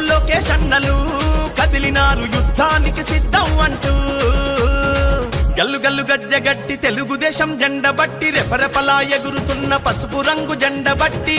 చంద్రబాబు లోకేష్ అన్నలు కదిలినారు యుద్ధానికి సిద్ధం అంటూ. గల్లు గల్లు గజ్జగట్టి తెలుగుదేశం జెండ బట్టి రెపరెపలా ఎగురుతున్న పసుపు రంగు జెండ బట్టి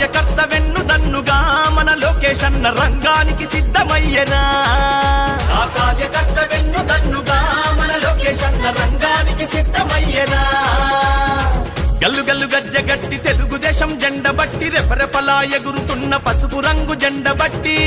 కార్యకర్త వెన్ను దన్నుగా మన లోకేష్ అన్న రంగానికి సిద్ధమయ్యనా? ఆ కార్యకర్త వెన్ను దన్నుగా మన లోకేష్ అన్న రంగానికి సిద్ధమయ్యనా? గల్లు గల్లు గజ్జ గట్టి తెలుగుదేశం జెండ బట్టి రెపరెపలా ఎగురుతున్న పసుపు రంగు జెండ బట్టి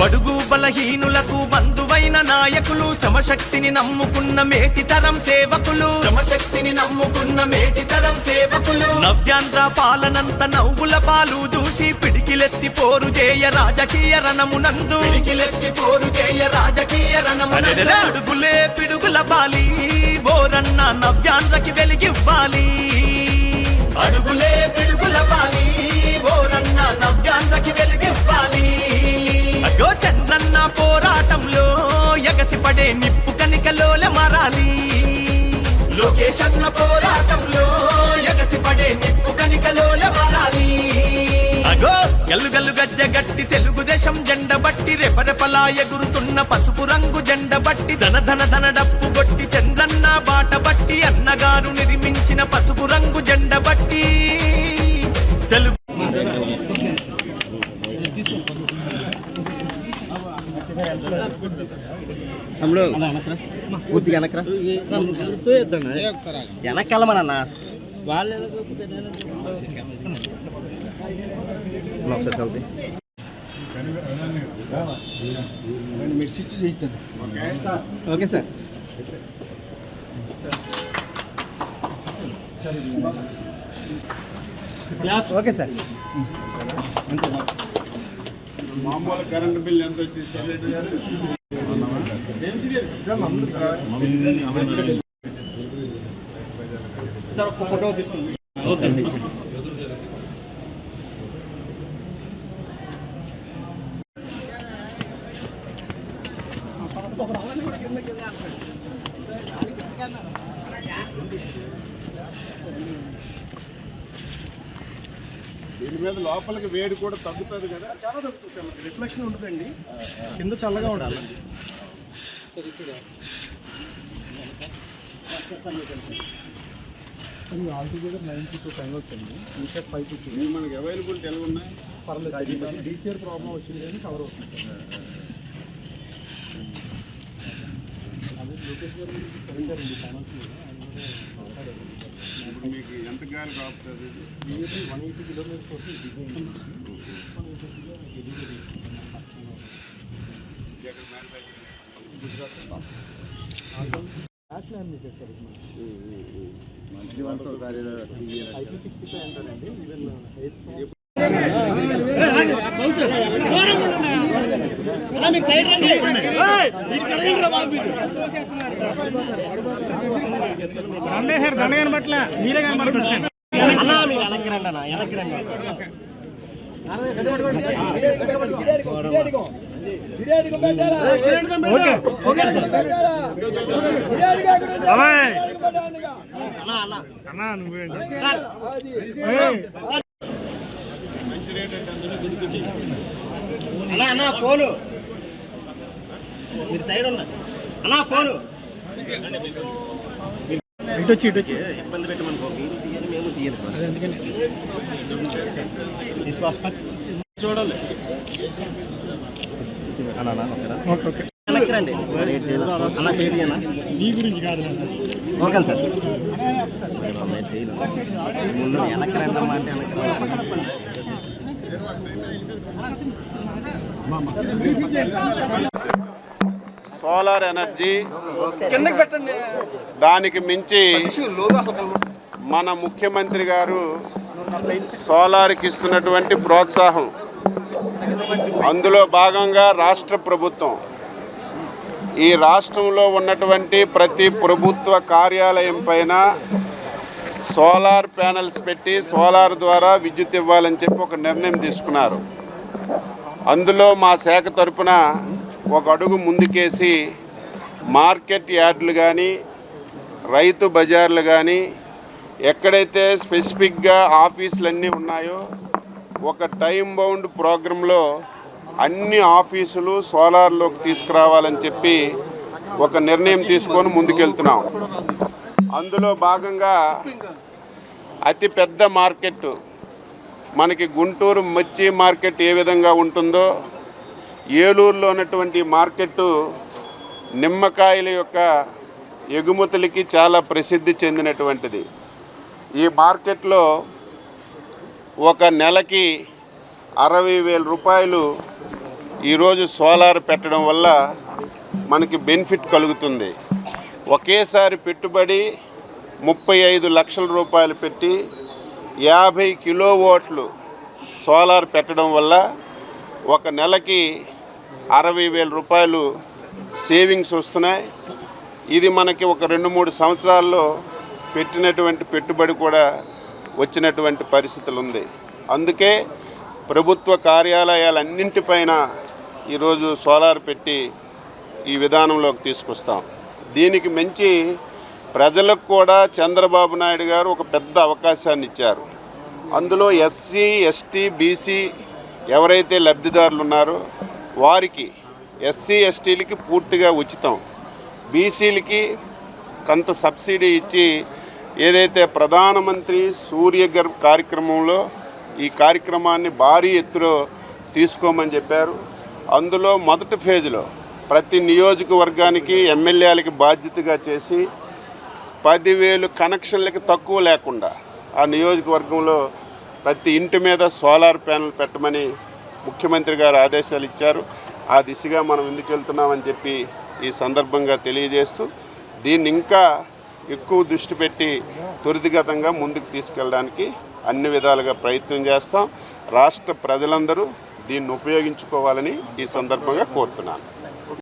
బడుగు బలహీనులకు బంధువైన నాయకులు శ్రమశక్తిని నమ్ముకున్న మేటితరం సేవకులు. శ్రమశక్తిని నమ్ముకున్న మేటితరం సేవకులు. నవ్యాంధ్ర పాలనంత నవ్వుల పాలు చూసి పిడికిలెత్తి పోరు చేయ రాజకీయ రణమునందు. పిడికిలెత్తి పోరు చేయ రాజకీయ రణమునందు. అడుగులే పిడుగుల బాలి బోరన్న నవ్యాంధ్రకి వెలిగివ్వాలి. అడుగులే పిడుగుల బాలి బోరన్న నవ్యాంధ్రకి వెలిగివ్వాలి. పోరాటంలో ఎగసిపడే నిప్పు కనికలోల మారాలి. లోకేష్ అన్న పోరాటంలో ఎగసిపడే నిప్పు కనికలోల మారాలి. అగో గల్లు గల్లు గజ్జ గట్టి తెలుగుదేశం జెండ బట్టి రెపరెపలా ఎగురుతున్న పసుపు రంగు జెండ బట్టి ధన ధన ధన డప్పు కొట్టి చంద్రన్న బాట బట్టి అన్నగారు నిర్మించిన పసుపు రంగు జెండ బట్టి తమ్ముడు. పూర్తిగా వెనకరా వెనక్కి వెళ్ళమనన్న ఒకసారి చల్లి మీరు స్విచ్ చేయించండి ఓకే. సార్. Okay sir. మామూలు కరెంట్ బిల్ ఎంత వచ్చింది సార్ ఒక ఫోటో తీసుకుంది దీని మీద లోపలికి వేడి కూడా తగ్గుతుంది కదా? చాలా మనకి రిఫ్లెక్షన్ ఉంటుందండి. కింద చల్లగా ఉండాలి. సరే ఇక్కడ. ఆల్టుగెదర్ నైన్టీ టూ టైం అవుతుంది. ఇంకా ఫైవ్ ఇవి మనకి అవైలబిలిటీ ఎలా ఉన్నాయి? పర్లేదు. డీసీఆర్ ప్రాబ్లం వచ్చింది కానీ కవర్ అవుతుంది. సార్ అదే లోకేష్ గారు ఫైనాన్షియల్ ఆయన కూడా మాట్లాడారు. మీకు ఎంత గాలి కాపుతుంది ఇది? వన్ ఎయిటీ కిలోమీటర్స్ మనకి. మంచి వంట ఒకసారి ఏదో టీవీ ఐపీ సిక్స్టీ ఫైవ్ అంటారండి ఈవెన్ ఎయిత్ దండగాని పట్ల మీరే కనబడుతుంది అన్న మీరు వెనక్కి రండి అన్న వెనక్కి రండి ఓకే ఓకే అన్న అన్న అన్నా నువ్వే సార్ మంచి రేట్ అంటే అందులో అన్న అన్న ఫోను. మీరు సైడ్ ఉన్నా. అన్న ఫోను. ఇటు వచ్చి ఇటు వచ్చి. ఇబ్బంది పెట్టమనుకో మీరు తీయాలి మేము తీయాలి చూడాలి. చేయి అన్న నీ గురించి కాదు ఓకే సార్. అమ్మా అంటే. సోలార్ ఎనర్జీ దానికి మించి మన ముఖ్యమంత్రి గారు సోలార్కి ఇస్తున్నటువంటి ప్రోత్సాహం. అందులో భాగంగా రాష్ట్ర ప్రభుత్వం. ఈ రాష్ట్రంలో ఉన్నటువంటి ప్రతి ప్రభుత్వ కార్యాలయం పైన సోలార్ ప్యానెల్స్ పెట్టి సోలార్ ద్వారా విద్యుత్ ఇవ్వాలని చెప్పి ఒక నిర్ణయం తీసుకున్నారు. అందులో మా శాఖ తరపున ఒక అడుగు ముందుకేసి మార్కెట్ యార్డులు కానీ రైతు బజార్లు కానీ ఎక్కడైతే స్పెసిఫిక్గా ఆఫీసులు అన్నీ ఉన్నాయో ఒక టైం బౌండ్ ప్రోగ్రాంలో అన్ని ఆఫీసులు సోలార్లోకి తీసుకురావాలని చెప్పి ఒక నిర్ణయం తీసుకొని ముందుకెళ్తున్నాం. అందులో భాగంగా అతి పెద్ద మార్కెట్. మనకి గుంటూరు మచ్చి మార్కెట్ ఏ విధంగా ఉంటుందో ఏలూరులో ఉన్నటువంటి మార్కెట్టు నిమ్మకాయల యొక్క ఎగుమతులకి చాలా ప్రసిద్ధి చెందినటువంటిది. ఈ మార్కెట్లో ఒక నెలకి అరవై వేల రూపాయలు ఈరోజు సోలార్ పెట్టడం వల్ల మనకి బెనిఫిట్ కలుగుతుంది. ఒకేసారి పెట్టుబడి ముప్పై ఐదు లక్షల రూపాయలు పెట్టి యాభై కిలో ఓట్లు సోలార్ పెట్టడం వల్ల ఒక నెలకి అరవై వేల రూపాయలు సేవింగ్స్ వస్తున్నాయి. ఇది మనకి ఒక రెండు మూడు సంవత్సరాల్లో పెట్టినటువంటి పెట్టుబడి కూడా వచ్చినటువంటి పరిస్థితులు ఉంది అందుకే ప్రభుత్వ కార్యాలయాలన్నింటిపైన ఈరోజు సోలార్ పెట్టి ఈ విధానంలోకి తీసుకొస్తాం. దీనికి మించి ప్రజలకు కూడా చంద్రబాబు నాయుడు గారు ఒక పెద్ద అవకాశాన్ని ఇచ్చారు. అందులో ఎస్సీ ఎస్టీ బీసీ ఎవరైతే లబ్ధిదారులు ఉన్నారో వారికి ఎస్సీ ఎస్టీలకి పూర్తిగా ఉచితం. బీసీలకి కొంత సబ్సిడీ ఇచ్చి ఏదైతే ప్రధానమంత్రి సూర్యగర్ కార్యక్రమంలో ఈ కార్యక్రమాన్ని భారీ ఎత్తులో తీసుకోమని చెప్పారు. అందులో మొదటి ఫేజ్లో ప్రతి నియోజకవర్గానికి ఎమ్మెల్యేలకి బాధ్యతగా చేసి పదివేలు కనెక్షన్లకి తక్కువ లేకుండా ఆ నియోజకవర్గంలో ప్రతి ఇంటి మీద సోలార్ ప్యానెల్ పెట్టమని ముఖ్యమంత్రి గారు ఆదేశాలు ఇచ్చారు. ఆ దిశగా మనం ఎందుకు వెళ్తున్నామని చెప్పి ఈ సందర్భంగా తెలియజేస్తూ దీన్ని ఇంకా ఎక్కువ దృష్టి పెట్టి త్వరితగతంగా ముందుకు తీసుకెళ్ళడానికి అన్ని విధాలుగా ప్రయత్నం చేస్తాం. రాష్ట్ర ప్రజలందరూ దీన్ని ఉపయోగించుకోవాలని ఈ సందర్భంగా కోరుతున్నాను.